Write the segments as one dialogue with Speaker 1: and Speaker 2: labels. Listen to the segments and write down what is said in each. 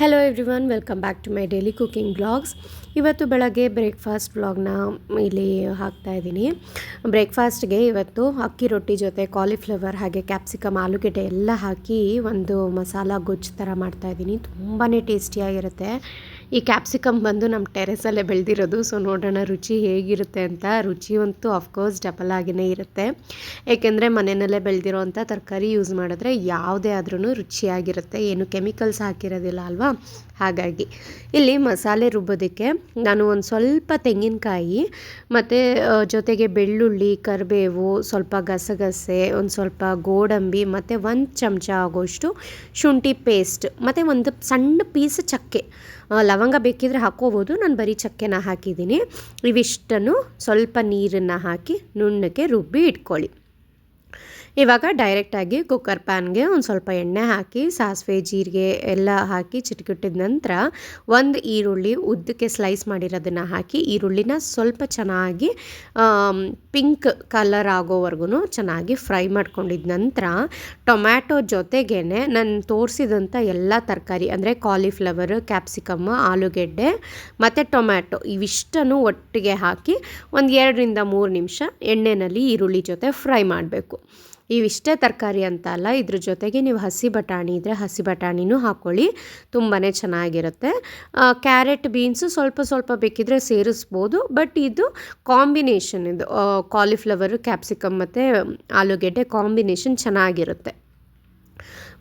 Speaker 1: Hello everyone welcome back to my daily cooking blogs ಇವತ್ತು ಬೆಳಗ್ಗೆ breakfast ಬ್ಲಾಗ್ನ ಇಲ್ಲಿ ಹಾಕ್ತಾ ಇದ್ದೀನಿ. ಬ್ರೇಕ್ಫಾಸ್ಟ್ಗೆ ಇವತ್ತು ಅಕ್ಕಿ ರೊಟ್ಟಿ ಜೊತೆ ಕಾಲಿಫ್ಲವರ್ ಹಾಗೆ ಕ್ಯಾಪ್ಸಿಕಮ್ ಆಲೂಗೆಡ್ಡೆ ಎಲ್ಲ ಹಾಕಿ ಒಂದು ಮಸಾಲ ಗೊಜ್ಜು ಥರ ಮಾಡ್ತಾ ಇದ್ದೀನಿ. ತುಂಬಾ ಟೇಸ್ಟಿಯಾಗಿರುತ್ತೆ ಈ ಕ್ಯಾಪ್ಸಿಕಮ್ ಬಂದು ನಮ್ಮ ಟೆರೆಸಲ್ಲೇ ಬೆಳೆದಿರೋದು ಸೊ ನೋಡೋಣ ರುಚಿ ಹೇಗಿರುತ್ತೆ ಅಂತ. ರುಚಿ ಅಂತೂ ಅಫ್ಕೋರ್ಸ್ ಡಬಲ್ ಆಗಿಯೇ ಇರುತ್ತೆ. ಏಕೆಂದರೆ ಮನೆಯಲ್ಲೇ ಬೆಳೆದಿರೋವಂಥ ತರಕಾರಿ ಯೂಸ್ ಮಾಡಿದ್ರೆ ಯಾವುದೇ ಆದ್ರೂ ರುಚಿಯಾಗಿರುತ್ತೆ. ಏನು ಕೆಮಿಕಲ್ಸ್ ಹಾಕಿರೋದಿಲ್ಲ ಅಲ್ವಾ? ಹಾಗಾಗಿ ಇಲ್ಲಿ ಮಸಾಲೆ ರುಬ್ಬೋದಕ್ಕೆ ನಾನು ಒಂದು ಸ್ವಲ್ಪ ತೆಂಗಿನಕಾಯಿ ಮತ್ತು ಜೊತೆಗೆ ಬೆಳ್ಳುಳ್ಳಿ, ಕರಿಬೇವು, ಸ್ವಲ್ಪ ಗಸಗಸೆ, ಒಂದು ಸ್ವಲ್ಪ ಗೋಡಂಬಿ ಮತ್ತು ಒಂದು ಚಮಚ ಆಗೋಷ್ಟು ಶುಂಠಿ ಪೇಸ್ಟ್ ಮತ್ತು ಒಂದು ಸಣ್ಣ ಪೀಸ್ ಚಕ್ಕೆ ಲವಂಗ ಬೇಕಿದ್ರೆ ಹಾಕ್ಕೋಬೋದು. ನಾನು ಬರೀ ಚಕ್ಕೆನ ಹಾಕಿದ್ದೀನಿ. ಇವಿಷ್ಟನ್ನು ಸ್ವಲ್ಪ ನೀರನ್ನು ಹಾಕಿ ನುಣ್ಣಗೆ ರುಬ್ಬಿ ಇಟ್ಕೊಳ್ಳಿ. ಇವಾಗ ಡೈರೆಕ್ಟಾಗಿ ಕುಕ್ಕರ್ ಪ್ಯಾನ್ಗೆ ಒಂದು ಸ್ವಲ್ಪ ಎಣ್ಣೆ ಹಾಕಿ, ಸಾಸಿವೆ, ಜೀರಿಗೆ ಎಲ್ಲ ಹಾಕಿ ಚಿಟಕಿಟ್ಟಿದ ನಂತರ ಒಂದು ಈರುಳ್ಳಿ ಉದ್ದಕ್ಕೆ ಸ್ಲೈಸ್ ಮಾಡಿರೋದನ್ನು ಹಾಕಿ, ಈರುಳ್ಳಿನ ಸ್ವಲ್ಪ ಚೆನ್ನಾಗಿ ಪಿಂಕ್ ಕಲರ್ ಆಗೋವರೆಗೂ ಚೆನ್ನಾಗಿ ಫ್ರೈ ಮಾಡ್ಕೊಂಡಿದ ನಂತರ ಟೊಮ್ಯಾಟೊ ಜೊತೆಗೇ ನಾನು ತೋರಿಸಿದಂಥ ಎಲ್ಲ ತರಕಾರಿ ಅಂದರೆ ಕಾಲಿಫ್ಲವರ್ ಕ್ಯಾಪ್ಸಿಕಮ್ ಆಲೂಗೆಡ್ಡೆ ಮತ್ತು ಟೊಮ್ಯಾಟೊ ಇವಿಷ್ಟನ್ನು ಒಟ್ಟಿಗೆ ಹಾಕಿ ಒಂದು ಎರಡರಿಂದ ಮೂರು ನಿಮಿಷ ಎಣ್ಣೆಯಲ್ಲಿ ಈರುಳ್ಳಿ ಜೊತೆ ಫ್ರೈ ಮಾಡಬೇಕು. ಇವಿಷ್ಟೇ ತರಕಾರಿ ಅಂತ ಅಲ್ಲ. ಇದ್ರ ಜೊತೆಗೆ ನೀವು ಹಸಿ ಬಟಾಣಿ ಇದ್ದರೆ ಹಸಿ ಬಟಾಣಿನೂ ಹಾಕ್ಕೊಳ್ಳಿ ತುಂಬಾ ಚೆನ್ನಾಗಿರುತ್ತೆ. ಕ್ಯಾರೆಟ್ ಬೀನ್ಸು ಸ್ವಲ್ಪ ಸ್ವಲ್ಪ ಬೇಕಿದ್ರೆ ಸೇರಿಸ್ಬೋದು. ಬಟ್ ಇದು ಕಾಂಬಿನೇಷನ್ ಇದು ಕಾಲಿಫ್ಲವರು ಕ್ಯಾಪ್ಸಿಕಮ್ ಮತ್ತು ಆಲೂಗೆಡ್ಡೆ ಕಾಂಬಿನೇಷನ್ ಚೆನ್ನಾಗಿರುತ್ತೆ.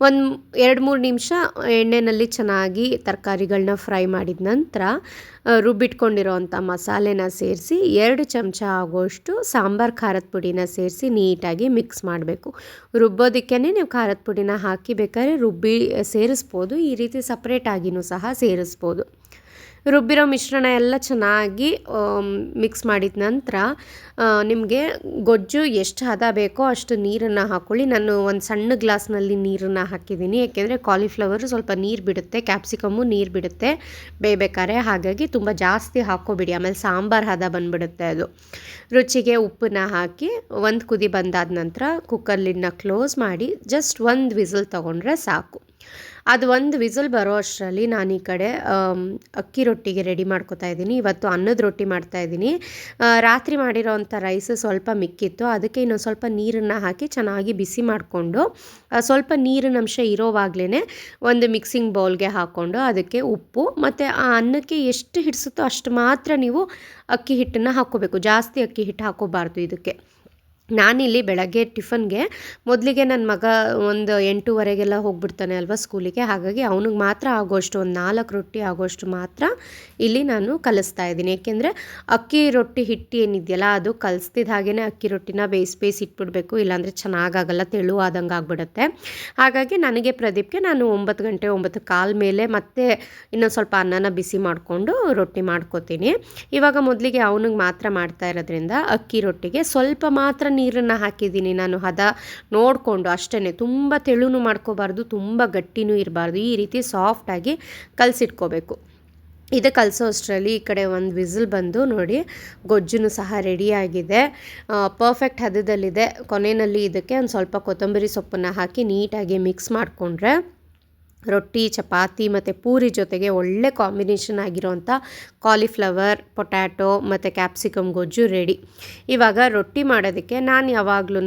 Speaker 1: ಒಂದು ಎರಡು ಮೂರು ನಿಮಿಷ ಎಣ್ಣೆಯಲ್ಲಿ ಚೆನ್ನಾಗಿ ತರಕಾರಿಗಳನ್ನ ಫ್ರೈ ಮಾಡಿದ ನಂತರ ರುಬ್ಬಿಟ್ಕೊಂಡಿರೋ ರುಬ್ಬಿಟ್ಕೊಂಡಿರೋವಂಥ ಮಸಾಲೆನ ಸೇರಿಸಿ ಎರಡು ಚಮಚ ಆಗೋಷ್ಟು ಸಾಂಬಾರು ಖಾರದ ಪುಡಿನ ಸೇರಿಸಿ ನೀಟಾಗಿ ಮಿಕ್ಸ್ ಮಾಡಬೇಕು. ರುಬ್ಬೋದಕ್ಕೇ ನೀವು ಖಾರದ ಪುಡಿನ ಹಾಕಿ ಬೇಕಾದ್ರೆ ರುಬ್ಬಿ ಸೇರಿಸ್ಬೋದು. ಈ ರೀತಿ ಸಪ್ರೇಟಾಗಿಯೂ ಸಹ ಸೇರಿಸ್ಬೋದು. ರುಬ್ಬಿರೋ ಮಿಶ್ರಣ ಎಲ್ಲ ಚೆನ್ನಾಗಿ ಮಿಕ್ಸ್ ಮಾಡಿದ ನಂತರ ನಿಮಗೆ ಗೊಜ್ಜು ಎಷ್ಟು ಹದ ಬೇಕೋ ಅಷ್ಟು ನೀರನ್ನು ಹಾಕ್ಕೊಳ್ಳಿ ನಾನು ಒಂದು ಸಣ್ಣ ಗ್ಲಾಸ್ನಲ್ಲಿ ನೀರನ್ನು ಹಾಕಿದ್ದೀನಿ. ಏಕೆಂದರೆ ಕಾಲಿಫ್ಲವರ್ ಸ್ವಲ್ಪ ನೀರು ಬಿಡುತ್ತೆ ಕ್ಯಾಪ್ಸಿಕಮ್ಮು ನೀರು ಬಿಡುತ್ತೆ ಬೇಯ್ಬೇಕಾದ್ರೆ ಹಾಗಾಗಿ ತುಂಬ ಜಾಸ್ತಿ ಹಾಕ್ಕೋಬಿಡಿ ಆಮೇಲೆ ಸಾಂಬಾರು ಹದ ಬಂದುಬಿಡುತ್ತೆ ಅದು. ರುಚಿಗೆ ಉಪ್ಪನ್ನ ಹಾಕಿ ಒಂದು ಕುದಿ ಬಂದಾದ ನಂತರ ಕುಕ್ಕರ್ ಲಿಡ್ನ ಕ್ಲೋಸ್ ಮಾಡಿ ಜಸ್ಟ್ ಒಂದು ವಿಸಲ್ ತೊಗೊಂಡ್ರೆ ಸಾಕು. ಅದು ಒಂದು ವಿಸಲ್ ಬರೋ ಅಷ್ಟರಲ್ಲಿ ನಾನು ಈ ಕಡೆ ಅಕ್ಕಿ ರೊಟ್ಟಿಗೆ ರೆಡಿ ಮಾಡ್ಕೊತಾ ಇದ್ದೀನಿ. ಇವತ್ತು ಅನ್ನದ ರೊಟ್ಟಿ ಮಾಡ್ತಾ ಇದ್ದೀನಿ. ರಾತ್ರಿ ಮಾಡಿರೋವಂಥ ರೈಸ್ ಸ್ವಲ್ಪ ಮಿಕ್ಕಿತ್ತು. ಅದಕ್ಕೆ ಇನ್ನೊಂದು ಸ್ವಲ್ಪ ನೀರನ್ನು ಹಾಕಿ ಚೆನ್ನಾಗಿ ಬಿಸಿ ಮಾಡಿಕೊಂಡು ಸ್ವಲ್ಪ ನೀರಿನ ಅಂಶ ಇರೋವಾಗಲೇ ಒಂದು ಮಿಕ್ಸಿಂಗ್ ಬೌಲ್ಗೆ ಹಾಕ್ಕೊಂಡು ಅದಕ್ಕೆ ಉಪ್ಪು ಮತ್ತು ಆ ಅನ್ನಕ್ಕೆ ಎಷ್ಟು ಹಿಡಿಸುತ್ತೋ ಅಷ್ಟು ಮಾತ್ರ ನೀವು ಅಕ್ಕಿ ಹಿಟ್ಟನ್ನು ಹಾಕ್ಕೋಬೇಕು. ಜಾಸ್ತಿ ಅಕ್ಕಿ ಹಿಟ್ಟು ಹಾಕೋಬಾರ್ದು ಇದಕ್ಕೆ. ನಾನಿಲ್ಲಿ ಬೆಳಗ್ಗೆ ಟಿಫನ್ಗೆ ಮೊದಲಿಗೆ ನನ್ನ ಮಗ ಒಂದು ಎಂಟೂವರೆಗೆಲ್ಲ ಹೋಗ್ಬಿಡ್ತಾನೆ ಅಲ್ವಾ ಸ್ಕೂಲಿಗೆ, ಹಾಗಾಗಿ ಅವನಿಗೆ ಮಾತ್ರ ಆಗೋಷ್ಟು, ಒಂದು ನಾಲ್ಕು ರೊಟ್ಟಿ ಆಗೋಷ್ಟು ಮಾತ್ರ ಇಲ್ಲಿ ನಾನು ಕಲಿಸ್ತಾ ಇದ್ದೀನಿ. ಏಕೆಂದರೆ ಅಕ್ಕಿ ರೊಟ್ಟಿ ಹಿಟ್ಟು ಏನಿದೆಯಲ್ಲ, ಅದು ಕಲಿಸ್ತಿದ್ದ ಹಾಗೆಯೇ ಅಕ್ಕಿ ರೊಟ್ಟಿನ ಬೇಯಿಸಿ ಬೇಯಿಸಿ ಇಟ್ಬಿಡಬೇಕು, ಇಲ್ಲಾಂದರೆ ಚೆನ್ನಾಗಾಗಲ್ಲ, ತೆಳುವಾದಂಗೆ ಆಗ್ಬಿಡುತ್ತೆ. ಹಾಗಾಗಿ ನನಗೆ ಪ್ರದೀಪ್ಗೆ ನಾನು ಒಂಬತ್ತು ಗಂಟೆ, ಒಂಬತ್ತು ಕಾಲ ಮೇಲೆ ಮತ್ತೆ ಇನ್ನೊಂದು ಸ್ವಲ್ಪ ಅನ್ನನ ಬಿಸಿ ಮಾಡಿಕೊಂಡು ರೊಟ್ಟಿ ಮಾಡ್ಕೋತೀನಿ. ಇವಾಗ ಮೊದಲಿಗೆ ಅವನಿಗೆ ಮಾತ್ರ ಮಾಡ್ತಾ ಇರೋದ್ರಿಂದ ಅಕ್ಕಿ ರೊಟ್ಟಿಗೆ ಸ್ವಲ್ಪ ಮಾತ್ರ ನೀರನ್ನು ಹಾಕಿದ್ದೀನಿ ನಾನು. ಹದ ನೋಡಿಕೊಂಡು ಅಷ್ಟೇ ತುಂಬ ತೆಳುನೂ ಮಾಡ್ಕೋಬಾರ್ದು, ತುಂಬ ಗಟ್ಟಿನೂ ಇರಬಾರ್ದು. ಈ ರೀತಿ ಸಾಫ್ಟಾಗಿ ಕಲಸಿಟ್ಕೋಬೇಕು. ಇದು ಕಲಸೋ ಅಷ್ಟರಲ್ಲಿ ಈ ಕಡೆ ಒಂದು ವಿಸಿಲ್ ಬಂದು ನೋಡಿ, ಗೊಜ್ಜುನು ಸಹ ರೆಡಿಯಾಗಿದೆ ಪರ್ಫೆಕ್ಟ್ ಹದದಲ್ಲಿದೆ. ಕೊನೆಯಲ್ಲಿ ಇದಕ್ಕೆ ಒಂದು ಸ್ವಲ್ಪ ಕೊತ್ತಂಬರಿ ಸೊಪ್ಪನ್ನು ಹಾಕಿ ನೀಟಾಗಿ ಮಿಕ್ಸ್ ಮಾಡಿಕೊಂಡ್ರೆ ರೊಟ್ಟಿ, ಚಪಾತಿ ಮತ್ತು ಪೂರಿ ಜೊತೆಗೆ ಒಳ್ಳೆ ಕಾಂಬಿನೇಷನ್ ಆಗಿರೋಂಥ ಕಾಲಿಫ್ಲವರ್ ಪೊಟ್ಯಾಟೊ ಮತ್ತು ಕ್ಯಾಪ್ಸಿಕಮ್ ಗೊಜ್ಜು ರೆಡಿ ಇವಾಗ ರೊಟ್ಟಿ ಮಾಡೋದಕ್ಕೆ ನಾನು ಯಾವಾಗ್ಲೂ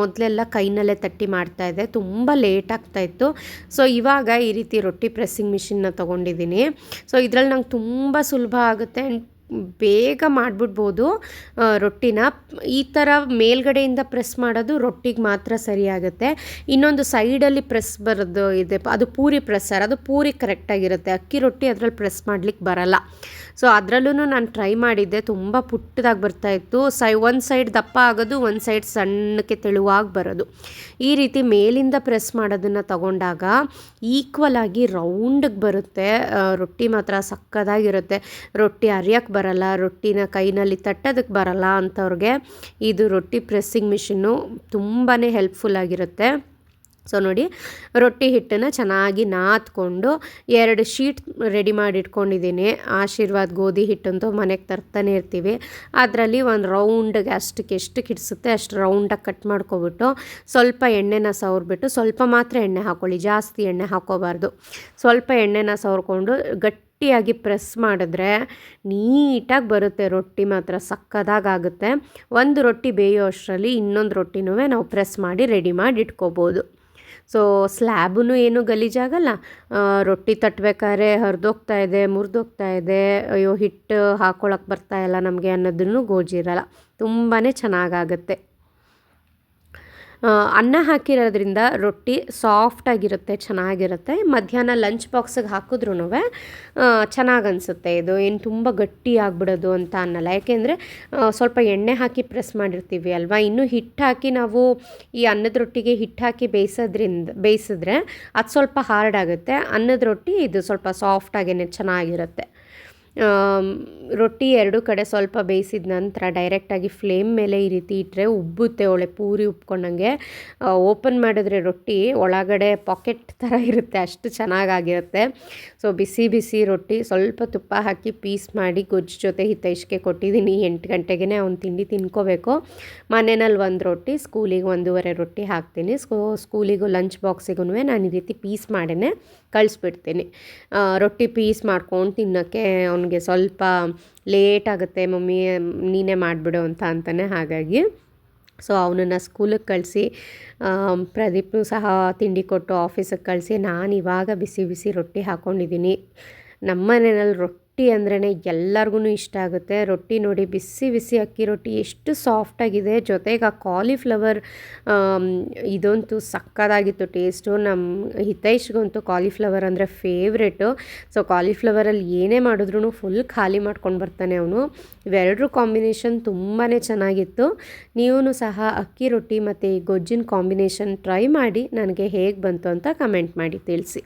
Speaker 1: ಮೊದಲೆಲ್ಲ ಕೈನಲ್ಲೇ ತಟ್ಟಿ ಮಾಡ್ತಾಯಿದ್ದೆ ತುಂಬ ಲೇಟ್ ಆಗ್ತಾಯಿತ್ತು ಸೊ ಇವಾಗ ಈ ರೀತಿ ರೊಟ್ಟಿ ಪ್ರೆಸ್ಸಿಂಗ್ ಮಿಷಿನ್ನ ತೊಗೊಂಡಿದ್ದೀನಿ. ಸೊ ಇದರಲ್ಲಿ ನಂಗೆ ತುಂಬ ಸುಲಭ ಆಗುತ್ತೆ. and ಬೇಗ ಮಾಡಿಬಿಡ್ಬೋದು ರೊಟ್ಟಿನ. ಈ ಥರ ಮೇಲ್ಗಡೆಯಿಂದ ಪ್ರೆಸ್ ಮಾಡೋದು ರೊಟ್ಟಿಗೆ ಮಾತ್ರ ಸರಿಯಾಗುತ್ತೆ. ಇನ್ನೊಂದು ಸೈಡಲ್ಲಿ ಪ್ರೆಸ್ ಬರೋದು ಇದೆ, ಅದು ಪೂರಿ ಪ್ರೆಸ್ಸರ್ ಅದು ಪೂರಿ ಕರೆಕ್ಟಾಗಿರುತ್ತೆ ಅಕ್ಕಿ ರೊಟ್ಟಿ ಅದರಲ್ಲಿ ಪ್ರೆಸ್ ಮಾಡ್ಲಿಕ್ಕೆ ಬರಲ್ಲ. ಸೊ ಅದರಲ್ಲೂ ನಾನು ಟ್ರೈ ಮಾಡಿದ್ದೆ, ತುಂಬ ಪುಟ್ಟದಾಗಿ ಬರ್ತಾಯಿತ್ತು ಸೈ, ಒಂದು ಸೈಡ್ ದಪ್ಪ ಆಗೋದು, ಒಂದು ಸೈಡ್ ಸಣ್ಣಕ್ಕೆ ತೆಳುವಾಗಿ ಬರೋದು. ಈ ರೀತಿ ಮೇಲಿಂದ ಪ್ರೆಸ್ ಮಾಡೋದನ್ನು ತಗೊಂಡಾಗ ಈಕ್ವಲ್ ಆಗಿ ರೌಂಡಿಗೆ ಬರುತ್ತೆ ರೊಟ್ಟಿ ಮಾತ್ರ ಸಕ್ಕದಾಗಿರುತ್ತೆ. ರೊಟ್ಟಿ ಅರಿಯಕ್ಕೆ ಬರಲ್ಲ ರೊಟ್ಟಿನ ಕೈನಲ್ಲಿ ತಟ್ಟೋದಕ್ಕೆ ಬರಲ್ಲ ಅಂಥವ್ರಿಗೆ ಇದು ರೊಟ್ಟಿ ಪ್ರೆಸ್ಸಿಂಗ್ ಮಿಷಿನ್ನು ತುಂಬಾ ಹೆಲ್ಪ್ಫುಲ್ ಆಗಿರುತ್ತೆ. ಸೊ ನೋಡಿ, ರೊಟ್ಟಿ ಹಿಟ್ಟನ್ನು ಚೆನ್ನಾಗಿ ನಾದ್ಕೊಂಡು ಎರಡು ಶೀಟ್ ರೆಡಿ ಮಾಡಿ ಇಟ್ಕೊಂಡಿದ್ದೀನಿ ಆಶೀರ್ವಾದ್ ಗೋಧಿ ಹಿಟ್ಟಂತೂ ಮನೆಗೆ ತರ್ತಾನೆ ಇರ್ತೀವಿ. ಅದರಲ್ಲಿ ಒಂದು ರೌಂಡ್ಗೆ ಅಷ್ಟಕ್ಕೆ ಎಷ್ಟು ಕಿಡ್ಸುತ್ತೆ ಅಷ್ಟು ರೌಂಡಾಗಿ ಕಟ್ ಮಾಡ್ಕೊಬಿಟ್ಟು ಸ್ವಲ್ಪ ಎಣ್ಣೆನ ಸವರ್ಬಿಟ್ಟು ಸ್ವಲ್ಪ ಮಾತ್ರ ಎಣ್ಣೆ ಹಾಕ್ಕೊಳ್ಳಿ ಜಾಸ್ತಿ ಎಣ್ಣೆ ಹಾಕ್ಕೋಬಾರ್ದು. ಸ್ವಲ್ಪ ಎಣ್ಣೆನ ಸವರ್ಕೊಂಡು ಗಟ್ಟಿಯಾಗಿ ಪ್ರೆಸ್ ಮಾಡಿದ್ರೆ ನೀಟಾಗಿ ಬರುತ್ತೆ. ರೊಟ್ಟಿ ಮಾತ್ರ ಸಕ್ಕದಾಗುತ್ತೆ ಒಂದು ರೊಟ್ಟಿ ಬೇಯೋ ಅಷ್ಟರಲ್ಲಿ ಇನ್ನೊಂದು ರೊಟ್ಟಿನೂ ನಾವು ಪ್ರೆಸ್ ಮಾಡಿ ರೆಡಿ ಮಾಡಿ ಇಟ್ಕೋಬೋದು ಸೊ ಸ್ಲ್ಯಾಬೂ ಏನು ಗಲೀಜಾಗಲ್ಲ ರೊಟ್ಟಿ ತಟ್ಟಬೇಕಾದ್ರೆ ಹರಿದೋಗ್ತಾ ಇದೆ, ಮುರಿದೋಗ್ತಾ ಇದೆ. ಅಯ್ಯೋ, ಹಿಟ್ಟು ಹಾಕ್ಕೊಳಕ್ಕೆ ಬರ್ತಾ ಇಲ್ಲ ನಮಗೆ ಅನ್ನೋದನ್ನು ಗೋಜಿರಲ್ಲ ತುಂಬಾ ಚೆನ್ನಾಗಾಗುತ್ತೆ. ಅನ್ನ ಹಾಕಿರೋದ್ರಿಂದ ರೊಟ್ಟಿ ಸಾಫ್ಟಾಗಿರುತ್ತೆ ಚೆನ್ನಾಗಿರುತ್ತೆ. ಮಧ್ಯಾಹ್ನ ಲಂಚ್ ಬಾಕ್ಸಿಗೆ ಹಾಕಿದ್ರೂ ಚೆನ್ನಾಗಿ ಅನಿಸುತ್ತೆ ಇದು. ಏನು ತುಂಬ ಗಟ್ಟಿ ಆಗಿಬಿಡೋದು ಅಂತ ಅನ್ನಲ್ಲ. ಯಾಕೆಂದರೆ ಸ್ವಲ್ಪ ಎಣ್ಣೆ ಹಾಕಿ ಪ್ರೆಸ್ ಮಾಡಿರ್ತೀವಿ ಅಲ್ವಾ? ಇನ್ನು ಹಿಟ್ಟು ಹಾಕಿ ನಾವು ಈ ಅನ್ನದ ರೊಟ್ಟಿಗೆ ಹಿಟ್ಟು ಹಾಕಿ ಬೇಯಿಸೋದ್ರಿಂದ, ಬೇಯಿಸಿದ್ರೆ ಅದು ಸ್ವಲ್ಪ ಹಾರ್ಡ್ ಆಗುತ್ತೆ. ಅನ್ನದ ರೊಟ್ಟಿ ಇದು ಸ್ವಲ್ಪ ಸಾಫ್ಟಾಗೇ ಚೆನ್ನಾಗಿರುತ್ತೆ. ರೊಟ್ಟಿ ಎರಡು ಕಡೆ ಸ್ವಲ್ಪ ಬೇಯಿಸಿದ ನಂತರ ಡೈರೆಕ್ಟಾಗಿ ಫ್ಲೇಮ್ ಮೇಲೆ ಈ ರೀತಿ ಇಟ್ಟರೆ ಉಬ್ಬುತ್ತೆ, ಒಳ್ಳೆ ಪೂರಿ ಉಬ್ಕೊಂಡಂಗೆ ಓಪನ್ ಮಾಡಿದ್ರೆ ರೊಟ್ಟಿ ಒಳಗಡೆ ಪಾಕೆಟ್ ಥರ ಇರುತ್ತೆ, ಅಷ್ಟು ಚೆನ್ನಾಗಾಗಿರುತ್ತೆ. ಸೊ ಬಿಸಿ ಬಿಸಿ ರೊಟ್ಟಿ ಸ್ವಲ್ಪ ತುಪ್ಪ ಹಾಕಿ ಪೀಸ್ ಮಾಡಿ ಗೊಜ್ಜು ಜೊತೆ ಹಿತೈಷ್ಗೆ ಕೊಟ್ಟಿದ್ದೀನಿ. ಎಂಟು ಗಂಟೆಗೆ ಅವ್ನು ತಿಂಡಿ ತಿನ್ಕೋಬೇಕು. ಮನೆಯಲ್ಲಿ ಒಂದು ರೊಟ್ಟಿ, ಸ್ಕೂಲಿಗೆ ಒಂದೂವರೆ ರೊಟ್ಟಿ ಹಾಕ್ತೀನಿ. ಸ್ಕೂ, ಸ್ಕೂಲಿಗೂ ಲಂಚ್ ಬಾಕ್ಸಿಗೂ ನಾನು ಈ ರೀತಿ ಪೀಸ್ ಮಾಡೇ ಕಳಿಸ್ಬಿಡ್ತೀನಿ. ರೊಟ್ಟಿ ಪೀಸ್ ಮಾಡ್ಕೊಂಡು ತಿನ್ನೋಕ್ಕೆ ಅವನಿಗೆ ಸ್ವಲ್ಪ ಲೇಟ್ ಆಗುತ್ತೆ, ಮಮ್ಮಿ, ನೀನೇ ಮಾಡಿಬಿಡು ಅಂತ ಅಂತಾನೆ ಹಾಗಾಗಿ. ಸೊ ಅವನನ್ನು ಸ್ಕೂಲಿಗೆ ಕಳಿಸಿ ಪ್ರದೀಪ್ನು ಸಹ ತಿಂಡಿ ಕೊಟ್ಟು ಆಫೀಸಿಗೆ ಕಳಿಸಿ, ನಾನು ಇವಾಗ ಬಿಸಿ ಬಿಸಿ ರೊಟ್ಟಿ ಹಾಕ್ಕೊಂಡಿದ್ದೀನಿ ನಮ್ಮ ಮನೆಯಲ್ಲಿ ರೊಟ್ಟಿ ರೊಟ್ಟಿ ಅಂದ್ರೇ ಎಲ್ಲರಿಗೂ ಇಷ್ಟ ಆಗುತ್ತೆ. ರೊಟ್ಟಿ ನೋಡಿ ಬಿಸಿ ಬಿಸಿ ಅಕ್ಕಿ ರೊಟ್ಟಿ ಎಷ್ಟು ಸಾಫ್ಟಾಗಿದೆ ಜೊತೆಗೆ ಆ ಕಾಲಿಫ್ಲವರ್ ಇದಂತೂ ಸಕ್ಕದಾಗಿತ್ತು ಟೇಸ್ಟು ನಮ್ಮ ಹಿತೈಷ್ಗಂತೂ ಕಾಲಿಫ್ಲವರ್ ಅಂದರೆ ಫೇವ್ರೇಟು ಸೊ ಕಾಲಿಫ್ಲವರಲ್ಲಿ ಏನೇ ಮಾಡಿದ್ರೂ ಫುಲ್ ಖಾಲಿ ಮಾಡ್ಕೊಂಡು ಬರ್ತಾನೆ ಅವನು. ಇವೆರಡರ ಕಾಂಬಿನೇಷನ್ ತುಂಬಾ ಚೆನ್ನಾಗಿತ್ತು. ನೀವು ಸಹ ಅಕ್ಕಿ ರೊಟ್ಟಿ ಮತ್ತು ಈ ಗೊಜ್ಜಿನ ಕಾಂಬಿನೇಷನ್ ಟ್ರೈ ಮಾಡಿ ನನಗೆ ಹೇಗೆ ಬಂತು ಅಂತ ಕಮೆಂಟ್ ಮಾಡಿ ತಿಳಿಸಿ.